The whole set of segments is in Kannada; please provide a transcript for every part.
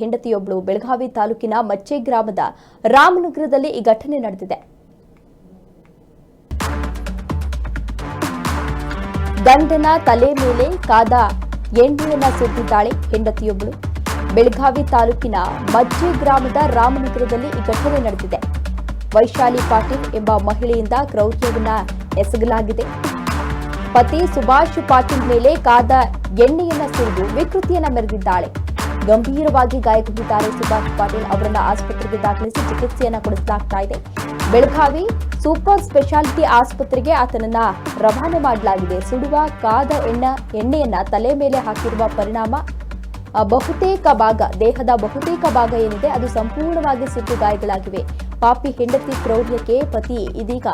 ಹೆಂಡತಿಯೊಬ್ಬಳು ಬೆಳಗಾವಿ ತಾಲೂಕಿನ ಮಚ್ಚೆ ಗ್ರಾಮದ ರಾಮನಗರದಲ್ಲಿ ಈ ಘಟನೆ ನಡೆದಿದೆ. ಗಂಡನ ತಲೆ ಮೇಲೆ ಕಾದ ಎಣ್ಣೆಯನ್ನ ಸುರಿದಿದ್ದಾಳೆ ಹೆಂಡತಿಯೊಬ್ಬಳು ಬೆಳಗಾವಿ ತಾಲೂಕಿನ ಮಜ್ಜೆ ಗ್ರಾಮದ ರಾಮನಗರದಲ್ಲಿ ಈ ಘಟನೆ ನಡೆದಿದೆ. ವೈಶಾಲಿ ಪಾಟೀಲ್ ಎಂಬ ಮಹಿಳೆಯಿಂದ ಕ್ರೌರ್ಯವನ್ನ ಎಸಗಲಾಗಿದೆ. ಪತಿ ಸುಭಾಷ್ ಪಾಟೀಲ್ ಮೇಲೆ ಕಾದ ಎಣ್ಣೆಯನ್ನ ಸುರಿದು ವಿಕೃತಿಯನ್ನ ಮೆರೆದಿದ್ದಾಳೆ. ಗಂಭೀರವಾಗಿ ಗಾಯಗೊಂಡಿದ್ದಾರೆ ಸುಭಾಷ್ ಪಾಟೀಲ್ ಅವರನ್ನು ಆಸ್ಪತ್ರೆಗೆ ದಾಖಲಿಸಿ ಚಿಕಿತ್ಸೆಯನ್ನ ಕೊಡಿಸಲಾಗ್ತಾ ಇದೆ. ಬೆಳಗಾವಿ ಸೂಪರ್ ಸ್ಪೆಷಾಲಿಟಿ ಆಸ್ಪತ್ರೆಗೆ ಆತನನ್ನ ರವಾನೆ ಮಾಡಲಾಗಿದೆ. ಸುಡುವ, ಕಾದ ಎಣ್ಣ, ಎಣ್ಣೆಯನ್ನ ತಲೆ ಮೇಲೆ ಹಾಕಿರುವ ಪರಿಣಾಮ ಬಹುತೇಕ ಭಾಗ, ದೇಹದ ಬಹುತೇಕ ಭಾಗ ಏನಿದೆ ಅದು ಸಂಪೂರ್ಣವಾಗಿ ಸುಟ್ಟು ಗಾಯಗಳಾಗಿವೆ. ಪಾಪಿ ಹೆಂಡತಿ ಕ್ರೌರ್ಯಕ್ಕೆ ಪತಿ ಇದೀಗ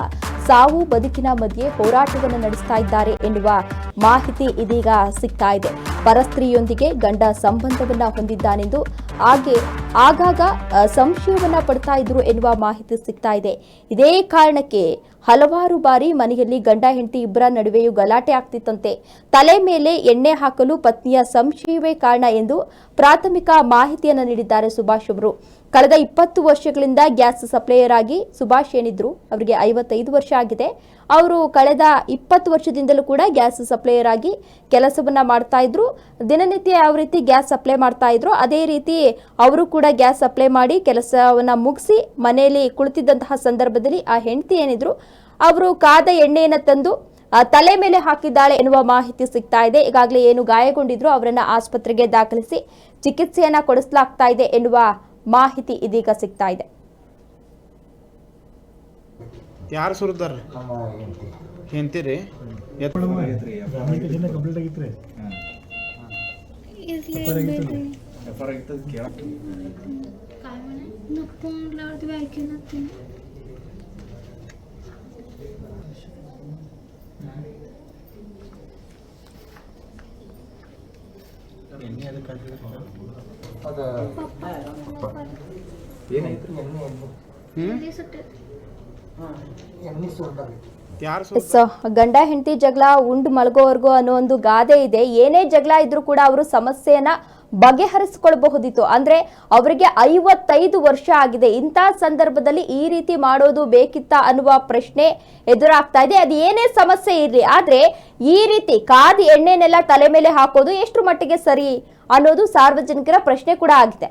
ಸಾವು ಬದುಕಿನ ಮಧ್ಯೆ ಹೋರಾಟವನ್ನು ನಡೆಸ್ತಾ ಇದ್ದಾರೆ ಎನ್ನುವ ಮಾಹಿತಿ ಇದೀಗ ಸಿಗ್ತಾ ಇದೆ. ಪರಸ್ತ್ರೀಯೊಂದಿಗೆ ಗಂಡ ಸಂಬಂಧವನ್ನ ಹೊಂದಿದ್ದಾನೆಂದು ಹಾಗೆ ಆಗಾಗ ಸಂಶಯವನ್ನ ಪಡ್ತಾ ಇದ್ರು ಎನ್ನುವ ಮಾಹಿತಿ ಸಿಗ್ತಾ ಇದೆ. ಇದೇ ಕಾರಣಕ್ಕೆ ಹಲವಾರು ಬಾರಿ ಮನೆಯಲ್ಲಿ ಗಂಡ, ಹೆಂಡತಿ ಇಬ್ಬರ ನಡುವೆಯೂ ಗಲಾಟೆ ಆಗ್ತಿತ್ತಂತೆ. ತಲೆ ಮೇಲೆ ಎಣ್ಣೆ ಹಾಕಲು ಪತ್ನಿಯ ಸಂಶಯವೇ ಕಾರಣ ಎಂದು ಪ್ರಾಥಮಿಕ ಮಾಹಿತಿಯನ್ನು ನೀಡಿದ್ದಾರೆ ಸುಭಾಷ್ ಅವರು. ಕಳೆದ ಇಪ್ಪತ್ತು ವರ್ಷಗಳಿಂದ ಗ್ಯಾಸ್ ಸಪ್ಲೈಯರ್ ಆಗಿ ಸುಭಾಷ್ ಏನಿದ್ರು, ಅವರಿಗೆ ಐವತ್ತೈದು ವರ್ಷ ಆಗಿದೆ. ಅವರು ಕಳೆದ ಇಪ್ಪತ್ತು ವರ್ಷದಿಂದಲೂ ಕೂಡ ಗ್ಯಾಸ್ ಸಪ್ಲೈಯರ್ ಆಗಿ ಕೆಲಸವನ್ನ ಮಾಡ್ತಾ ಇದ್ರು. ದಿನನಿತ್ಯ ಯಾವ ರೀತಿ ಗ್ಯಾಸ್ ಸಪ್ಲೈ ಮಾಡ್ತಾ ಇದ್ರು, ಅದೇ ರೀತಿ ಅವರು ಕೂಡ ಗ್ಯಾಸ್ ಸಪ್ಲೈ ಮಾಡಿ ಕೆಲಸವನ್ನ ಮುಗಿಸಿ ಮನೆಯಲ್ಲಿ ಕುಳಿತಿದ್ದಂತಹ ಸಂದರ್ಭದಲ್ಲಿ ಆ ಹೆಂಡತಿ ಏನಿದ್ರು ಅವರು ಕಾದ ಎಣ್ಣೆಯನ್ನು ತಂದು ಆ, ತಲೆ ಮೇಲೆ ಹಾಕಿದ್ದಾಳೆ ಎನ್ನುವ ಮಾಹಿತಿ ಸಿಗ್ತಾ ಇದೆ. ಈಗಾಗಲೇ ಏನು ಗಾಯಗೊಂಡಿದ್ರು ಅವರನ್ನ ಆಸ್ಪತ್ರೆಗೆ ದಾಖಲಿಸಿ ಚಿಕಿತ್ಸೆಯನ್ನ ಕೊಡಿಸಲಾಗ್ತಾ ಇದೆ ಎನ್ನುವ ಮಾಹಿತಿ ಇದೀಗ ಸಿಗ್ತಾ ಇದೆ. ಯಾರು ಸುರಿದಾರ ಕಂಪ್ಲೀಟ್ ಹೆಂಡ್ತಿರಿ ಎತ್ ಕಂಪ್ಲೀಟ್ ಆಗಿತ್ರಿ काय म्हणे नको म्हटल्यावरती ऐकेनात तुम्ही ಅದ ಏನೈತ್ರಿ ಎಣ್ಣೆ ಎಣ್ಣೆ ते सुट्टे ಎಸ್ ಗಂಡ ಹೆಂಡತಿ ಜಗಳ ಉಂಡ್ ಮಲಗೋವರೆಗೂ ಅನ್ನೋ ಒಂದು ಗಾದೆ ಇದೆ. ಏನೇ ಜಗಳ ಇದ್ರೂ ಕೂಡ ಅವರು ಸಮಸ್ಯೆಯನ್ನ ಬಗೆಹರಿಸಿಕೊಳ್ಬಹುದಿತ್ತು. ಅಂದ್ರೆ ಅವರಿಗೆ ಐವತ್ತೈದು ವರ್ಷ ಆಗಿದೆ. ಇಂಥ ಸಂದರ್ಭದಲ್ಲಿ ಈ ರೀತಿ ಮಾಡೋದು ಬೇಕಿತ್ತ ಅನ್ನುವ ಪ್ರಶ್ನೆ ಎದುರಾಗ್ತಾ ಇದೆ. ಅದು ಏನೇ ಸಮಸ್ಯೆ ಇರಲಿ ಆದ್ರೆ ಈ ರೀತಿ ಕಾದಿ ಎಣ್ಣೆನೆಲ್ಲ ತಲೆ ಮೇಲೆ ಹಾಕೋದು ಎಷ್ಟು ಮಟ್ಟಿಗೆ ಸರಿ ಅನ್ನೋದು ಸಾರ್ವಜನಿಕರ ಪ್ರಶ್ನೆ ಕೂಡ ಆಗಿದೆ.